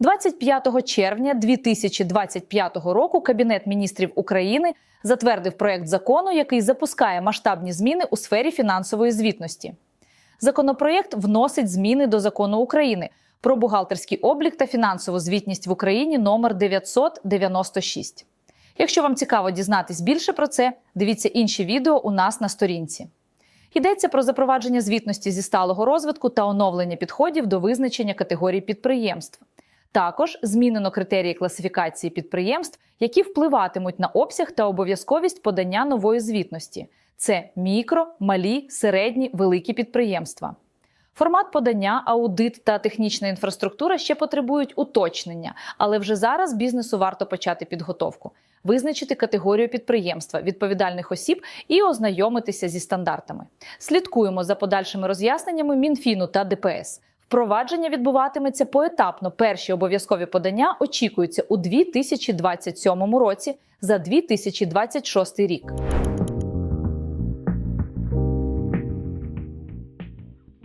25 червня 2025 року Кабінет міністрів України затвердив проект закону, який запускає масштабні зміни у сфері фінансової звітності. Законопроєкт вносить зміни до закону України про бухгалтерський облік та фінансову звітність в Україні номер 996. Якщо вам цікаво дізнатись більше про це, дивіться інші відео у нас на сторінці. Йдеться про запровадження звітності зі сталого розвитку та оновлення підходів до визначення категорій підприємств. Також змінено критерії класифікації підприємств, які впливатимуть на обсяг та обов'язковість подання нової звітності. Це мікро, малі, середні, великі підприємства. Формат подання, аудит та технічна інфраструктура ще потребують уточнення, але вже зараз бізнесу варто почати підготовку, визначити категорію підприємства, відповідальних осіб і ознайомитися зі стандартами. Слідкуємо за подальшими роз'ясненнями Мінфіну та ДПС. Впровадження відбуватиметься поетапно. Перші обов'язкові подання очікуються у 2027 році за 2026 рік.